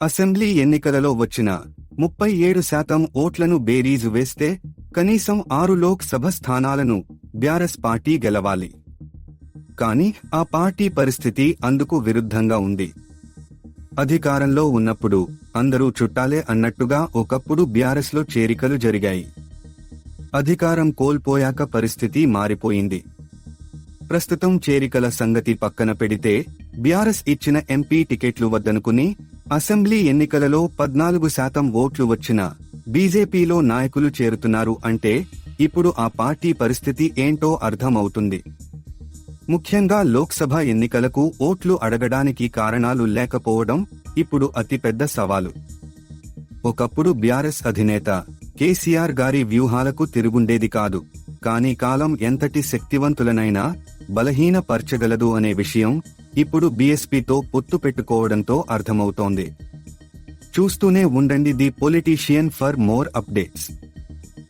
Assembly ఎన్నికలలో వచ్చిన ముప్పై ఏడు శాతం ఓట్లను బేరీజు వేస్తే కనీసం ఆరు లోక్ సభ స్థానాలను బ్యారస్ పార్టీ గెలవాలి. కానీ ఆ పార్టీ పరిస్థితి అందుకు విరుద్ధంగా ఉంది. అధికారంలో ఉన్నప్పుడు అందరూ చుట్టాలే అన్నట్టుగా ఒకప్పుడు బ్యారస్లో చేరికలు జరిగాయి. అధికారం కోల్పోయాక పరిస్థితి మారిపోయింది. ప్రస్తుతం చేరికల సంగతి పక్కన పెడితే బీఆర్ఎస్ ఇచ్చిన ఎంపీ టికెట్లు వద్దనుకుని అసెంబ్లీ ఎన్నికలలో పద్నాలుగు శాతం ఓట్లు వచ్చిన బీజేపీలో నాయకులు చేరుతున్నారు అంటే ఇప్పుడు ఆ పార్టీ పరిస్థితి ఏంటో అర్థమవుతుంది. ముఖ్యంగా లోక్సభ ఎన్నికలకు ఓట్లు అడగడానికి కారణాలు లేకపోవడం ఇప్పుడు అతిపెద్ద సవాలు. ఒకప్పుడు బీఆర్ఎస్ అధినేత కేసీఆర్ గారి వ్యూహాలకు తిరుగుండేది కాదు. కానీ కాలం ఎంతటి శక్తివంతులనైనా బలహీనపరచగలదు అనే విషయం ఇప్పుడు బీఎస్పీతో పొత్తు పెట్టుకోవడంతో అర్థమవుతోంది. చూస్తూనే ఉండండి the politician for more updates.